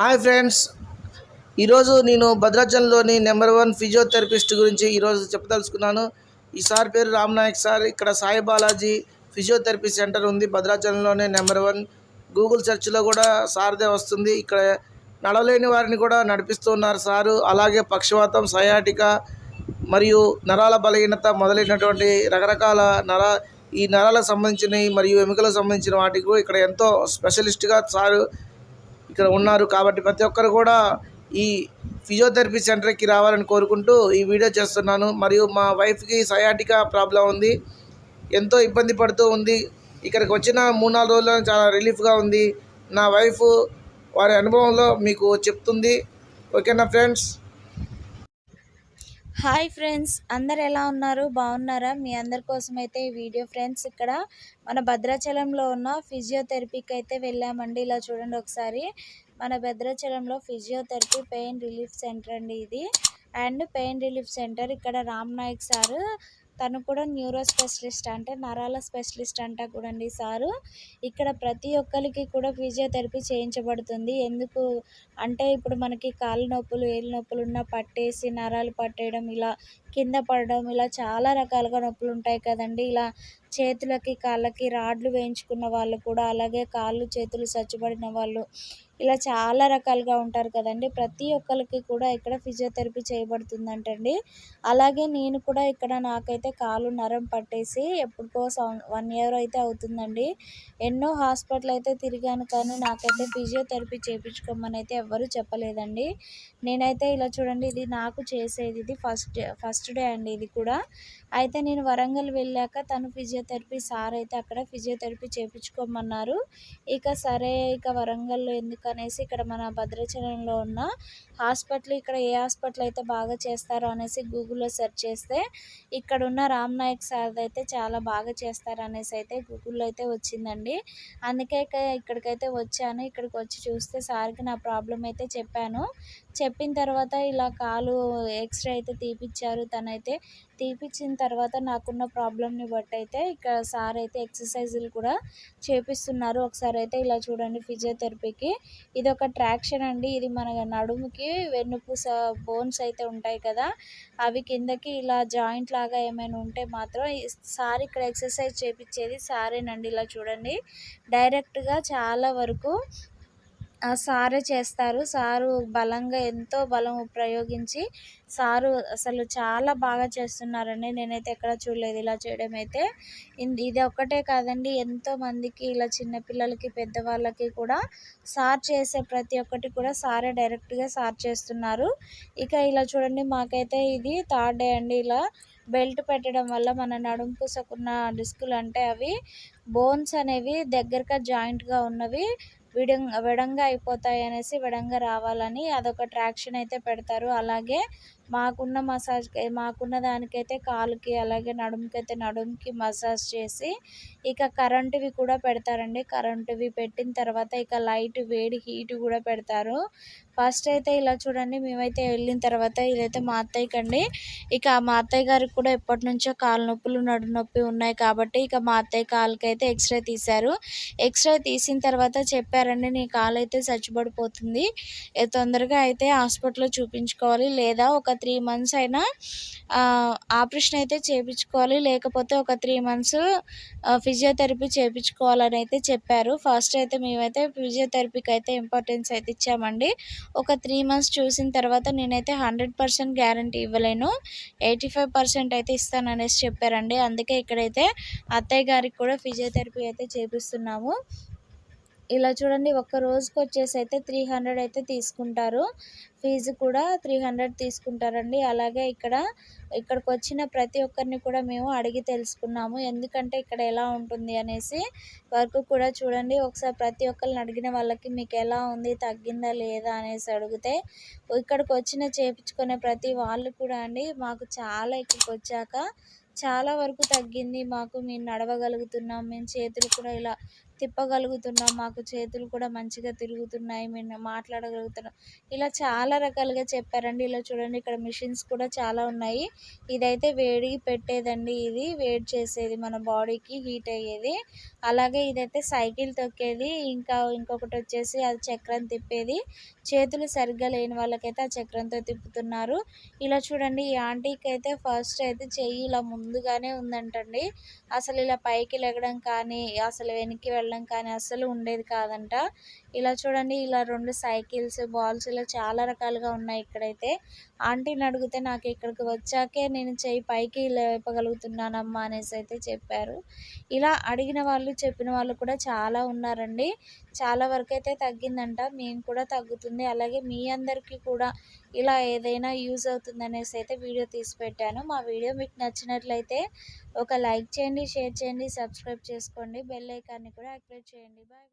Hi friends. ఈరోజు నేను భద్రాచలంలోని number one physiotherapist గురించి ఈరోజు చెప్పదలుచుకున్నాను. ఈ సార్ పేరు రామ్ నాయక్ సార్. ఇక్కడ సాయి బాలాజీ ఫిజియోథెరపీ సెంటర్ ఉంది భద్రాచలంలోనే నెంబర్ వన్. గూగుల్ సెర్చ్లో కూడా సార్దే వస్తుంది. ఇక్కడ నడవలేని వారిని కూడా నడిపిస్తూ ఉన్నారు సారు. అలాగే పక్షవాతం సయాటిక మరియు నరాల బలహీనత మొదలైనటువంటి రకరకాల నర ఈ నరాలకు సంబంధించినవి మరియు ఎముకలకు సంబంధించిన వాటికి ఇక్కడ ఎంతో స్పెషలిస్ట్గా సారు ఇక్కడ ఉన్నారు కాబట్టి ప్రతి ఒక్కరు కూడా ఈ ఫిజియోథెరపీ సెంటర్కి రావాలని కోరుకుంటూ ఈ వీడియో చేస్తున్నాను. మరియు మా వైఫ్కి సయాటికా ప్రాబ్లం ఉంది. ఎంతో ఇబ్బంది పడుతూ ఉంది. ఇక్కడికి వచ్చిన మూడు నాలుగు రోజుల్లో చాలా రిలీఫ్గా ఉంది. నా వైఫ్ వారి అనుభవంలో మీకు చెప్తుంది. ఓకేనా ఫ్రెండ్స్? హాయ్ ఫ్రెండ్స్ అందరు ఎలా ఉన్నారు? బాగున్నారా? మీ అందరి కోసం అయితే ఈ వీడియో ఫ్రెండ్స్ ఇక్కడ మన భద్రాచలంలో ఉన్న ఫిజియోథెరపీకి అయితే వెళ్ళామండి. ఇలా చూడండి ఒకసారి. మన భద్రాచలంలో ఫిజియోథెరపీ పెయిన్ రిలీఫ్ సెంటర్ అండి ఇది. అండ్ పెయిన్ రిలీఫ్ సెంటర్ ఇక్కడ రామ్ నాయక్ సారు తను కూడా న్యూరో స్పెషలిస్ట్ అంటే నరాల స్పెషలిస్ట్ అంట కూడా సారు. ఇక్కడ ప్రతి ఒక్కరికి కూడా ఫిజియోథెరపీ చేయించబడుతుంది. ఎందుకు అంటే ఇప్పుడు మనకి కాళ్ళ నొప్పులు ఏళ్ళ నొప్పులు ఉన్న పట్టేసి నరాలు పట్టేయడం ఇలా కింద పడడం ఇలా చాలా రకాలుగా నొప్పులు ఉంటాయి కదండి. ఇలా చేతులకి కాళ్ళకి రాడ్లు వేయించుకున్న వాళ్ళు కూడా అలాగే కాళ్ళు చేతులు సచ్చుబడిన వాళ్ళు ఇలా చాలా రకాలుగా ఉంటారు కదండి. ప్రతి ఒక్కరికి కూడా ఇక్కడ ఫిజియోథెరపీ చేయబడుతుందంటండి. అలాగే నేను కూడా ఇక్కడ నాకైతే కాలు నరం పట్టేసి ఎప్పుడుకో వన్ ఇయర్ అయితే అవుతుందండి. ఎన్నో హాస్పిటల్ అయితే తిరిగాను కానీ నాకైతే ఫిజియోథెరపీ చేయించుకోమని అయితే ఎవ్వరూ చెప్పలేదండి. నేనైతే ఇలా చూడండి ఇది నాకు చేసేది ఇది ఫస్ట్ ఫస్ట్ డే అండి ఇది కూడా. అయితే నేను వరంగల్ వెళ్ళాక తను ఫిజియోథెరపీ సార్ అయితే అక్కడ ఫిజియోథెరపీ చేయించుకోమన్నారు ఇక సరే ఇక వరంగల్లో ఎందుకనేసి ఇక్కడ మన భద్రాచలంలో ఉన్న హాస్పిటల్ ఇక్కడ ఏ హాస్పిటల్ అయితే బాగా చేస్తారో అనేసి గూగుల్లో సెర్చ్ చేస్తే ఇక్కడ ఉన్న రామ్ నాయక్ సార్ అయితే చాలా బాగా చేస్తారు అనేసి అయితే గూగుల్లో అయితే వచ్చిందండి. అందుకే ఇక్కడికైతే వచ్చాను. ఇక్కడికి వచ్చి చూస్తే సార్కి నా ప్రాబ్లం అయితే చెప్పాను. చెప్పిన తర్వాత ఇలా కాలు ఎక్స్రే అయితే తీపిచ్చారు తనైతే తీపిచ్చిన తర్వాత నాకున్న ప్రాబ్లమ్ని బట్టి అయితే ఇక్కడ సార్ అయితే ఎక్సర్సైజులు కూడా చేపిస్తున్నారు. ఒకసారి అయితే ఇలా చూడండి ఫిజియోథెరపీకి. ఇది ఒక ట్రాక్షన్ అండి. ఇది మన నడుముకి వెన్నుపూస బోన్స్ అయితే ఉంటాయి కదా అవి కిందకి ఇలా జాయింట్ లాగా ఏమైనా ఉంటే మాత్రం సార్ ఇక్కడ ఎక్సర్సైజ్ చేపించేది సారేనండి ఇలా చూడండి. డైరెక్ట్గా చాలా వరకు సారే చేస్తారు. సారు బలంగా ఎంతో బలం ప్రయోగించి సారు అసలు చాలా బాగా చేస్తున్నారండి నేనైతే ఎక్కడ చూడలేదు. ఇలా చేయడం అయితే ఇది ఒక్కటే కాదండి. ఎంతో మందికి ఇలా చిన్నపిల్లలకి పెద్దవాళ్ళకి కూడా సార్ చేసే ప్రతి ఒక్కటి కూడా సారే డైరెక్ట్గా సార్ చేస్తున్నారు. ఇక ఇలా చూడండి మాకైతే ఇది థర్డ్ డే అండి. ఇలా బెల్ట్ పెట్టడం వల్ల మన నడుము పూసకున్న డిస్కులు అంటే అవి బోన్స్ అనేవి దగ్గరగా జాయింట్గా ఉన్నవి విడంగా విడంగా అయిపోతాయి అనేసి విడంగా రావాలని అదొక ట్రాక్షన్ అయితే పెడతారు. అలాగే మాకున్న మసాజ్ మాకున్న దానికైతే కాలుకి అలాగే నడుముకైతే నడుముకి మసాజ్ చేసి ఇక కరెంటువి కూడా పెడతారండి. కరెంటువి పెట్టిన తర్వాత ఇక లైట్ వేడి హీట్ కూడా పెడతారు. ఫస్ట్ అయితే ఇలా చూడండి మేమైతే వెళ్ళిన తర్వాత ఇదైతే మా అత్తయ్యకండి ఇక మా అత్తయ్య గారికి కూడా ఎప్పటి నుంచో కాలు నొప్పులు నడు నొప్పి ఉన్నాయి కాబట్టి ఇక మా అత్తయ్య కాలుకి అయితే ఎక్స్రే తీశారు. ఎక్స్రే తీసిన తర్వాత చెప్పారండి నీ కాలు అయితే చచ్చిపడిపోతుంది తొందరగా అయితే హాస్పిటల్లో చూపించుకోవాలి. లేదా ఒక త్రీ మంత్స్ అయినా ఆపరేషన్ అయితే చేయించుకోవాలి లేకపోతే ఒక త్రీ మంత్స్ ఫిజియోథెరపీ చేయించుకోవాలని అయితే చెప్పారు. ఫస్ట్ అయితే మేమైతే ఫిజియోథెరపీకి అయితే ఇంపార్టెన్స్ అయితే ఇచ్చామండి. ఒక త్రీ మంత్స్ చూసిన తర్వాత నేనైతే హండ్రెడ్ పర్సెంట్ గ్యారంటీ ఇవ్వలేను. ఎయిటీ ఫైవ్ పర్సెంట్ అయితే ఇస్తాను అనేసి చెప్పారండి. అందుకే ఇక్కడైతే అత్తయ్య గారికి కూడా ఫిజియోథెరపీ అయితే చేపిస్తున్నాము. ఇలా చూడండి ఒక్క రోజుకి వచ్చేసి అయితే త్రీ హండ్రెడ్ అయితే తీసుకుంటారు. ఫీజు కూడా త్రీ హండ్రెడ్ తీసుకుంటారండి. అలాగే ఇక్కడ ఇక్కడికి వచ్చిన ప్రతి ఒక్కరిని కూడా మేము అడిగి తెలుసుకున్నాము. ఎందుకంటే ఇక్కడ ఎలా ఉంటుంది అనేసి వర్క్ కూడా చూడండి. ఒకసారి ప్రతి ఒక్కరిని అడిగిన వాళ్ళకి మీకు ఎలా ఉంది తగ్గిందా లేదా అనేసి అడిగితే ఇక్కడికి వచ్చిన చేపించుకునే ప్రతి వాళ్ళు కూడా అండి మాకు చాలా ఇక్కడికి వచ్చాక చాలా వరకు తగ్గింది. మాకు మేము నడవగలుగుతున్నాం. మేము చేతులు కూడా ఇలా తిప్పగలుగుతున్నాం. మాకు చేతులు కూడా మంచిగా తిరుగుతున్నాయి. మేము మాట్లాడగలుగుతున్నాం. ఇలా చాలా రకాలుగా చెప్పారండి. ఇలా చూడండి ఇక్కడ మిషన్స్ కూడా చాలా ఉన్నాయి. ఇదైతే వేడి పెట్టేదండి ఇది. వేడి చేసేది మన బాడీకి హీట్ అయ్యేది. అలాగే ఇదైతే సైకిల్ తొక్కేది. ఇంకా ఇంకొకటి వచ్చేసి అది చక్రం తిప్పేది. చేతులు సరిగ్గా లేని వాళ్ళకైతే ఆ చక్రంతో తిప్పుతున్నారు. ఇలా చూడండి ఈ ఆంటీకి అయితే ఫస్ట్ అయితే చెయ్యి ఇలా ముందుగానే ఉందంటండి. అసలు ఇలా పైకి లెగడం కానీ అసలు వెనక్కి వెళ్ళడం కానీ అసలు ఉండేది కాదంట. ఇలా చూడండి ఇలా రెండు సైకిల్స్ బాల్స్ ఇలా చాలా రకాలుగా ఉన్నాయి ఇక్కడైతే. ఆంటీని అడిగితే నాకు ఇక్కడికి వచ్చాకే నేను చెయ్యి పైకి లేపగలుగుతున్నానమ్మా అనేసి అయితే చెప్పారు. ఇలా అడిగిన వాళ్ళు చెప్పిన వాళ్ళు కూడా చాలా ఉన్నారండి. చాలా వరకు అయితే తగ్గిందంట. మేము కూడా తగ్గుతుంది. అలాగే మీ అందరికీ కూడా ఇలా ఏదైనా యూజ్ అవుతుంది అనేసి అయితే వీడియో తీసి పెట్టాను. మా వీడియో మీకు నచ్చినట్లయితే ఒక లైక్ చేయండి షేర్ చేయండి సబ్స్క్రైబ్ చేసుకోండి బెల్ ఐకాన్ని కూడా యాక్టివేట్ చేయండి. బాయ్.